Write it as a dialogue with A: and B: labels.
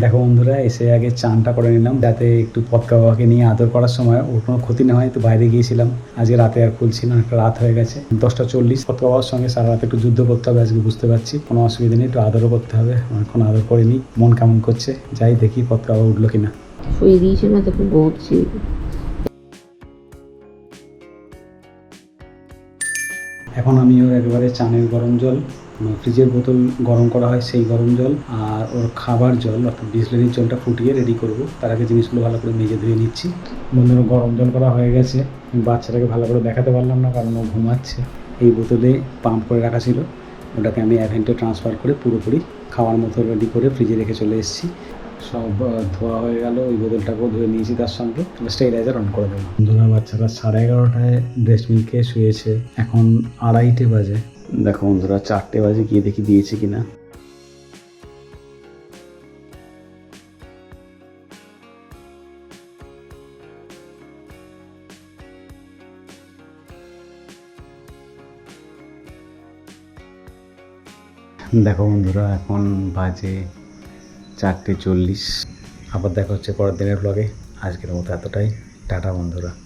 A: দেখো বন্ধুরা এসে আগে চানটা করে নিলাম। যাতে একটু পতকা বাবাকে নিয়ে আদর করার সময় ওর কোনো ক্ষতি না হয় তো বাইরে গিয়েছিলাম। আজকে রাতে আর খুলছি না একটা রাত হয়ে গেছে। দশটা চল্লিশ পতকা বাবার সঙ্গে সারা রাত একটু যুদ্ধ করতে হবে আজকে বুঝতে পারছি। কোনো অসুবিধা নেই একটু আদরও করতে হবে। এখন আদর করিনি মন কেমন করছে? যাই দেখি পতকা বাবা উঠল কিনা।
B: শুয়ে দিয়েছে না তোকে বলছি
A: এখন আমি ওর একবারে চানের গরম জল ফ্রিজের বোতল গরম করা হয় সেই গরম জল আর ওর খাবার জল অর্থাৎ বিসলেরির জলটা ফুটিয়ে রেডি করব। তার আগে জিনিসগুলো ভালো করে মেজে ধুয়ে নিচ্ছি। বন্ধুরা গরম জল করা হয়ে গেছে। বাচ্চাটাকে ভালো করে দেখাতে পারলাম না কারণ ও ঘুমাচ্ছে। এই বোতলে পাম্প করে রাখা ছিল। ওটাকে আমি অ্যাভেন্টে ট্রান্সফার করে পুরোপুরি খাওয়ার মতো রেডি করে ফ্রিজে রেখে চলে এসেছি। সব ধোয়া হয়ে গেল। ওই বোতলটাকেও ধুয়ে নিয়েছি তার সঙ্গে। স্টেরিলাইজার অন করে দেবো। বন্ধুরা বাচ্চারা সাড়ে এগারোটায় ব্রেস্ট মিল্ক খেয়ে শুয়েছে। এখন আড়াইটে বাজে। দেখো বন্ধুরা, চারটে বাজে, গিয়ে দেখি দিয়েছে কিনা। দেখো বন্ধুরা, এখন বাজে চারটে চল্লিশ। আবার দেখা হচ্ছে পরের দিনের ব্লগে আজকের মতো এতটাই। টাটা বন্ধুরা।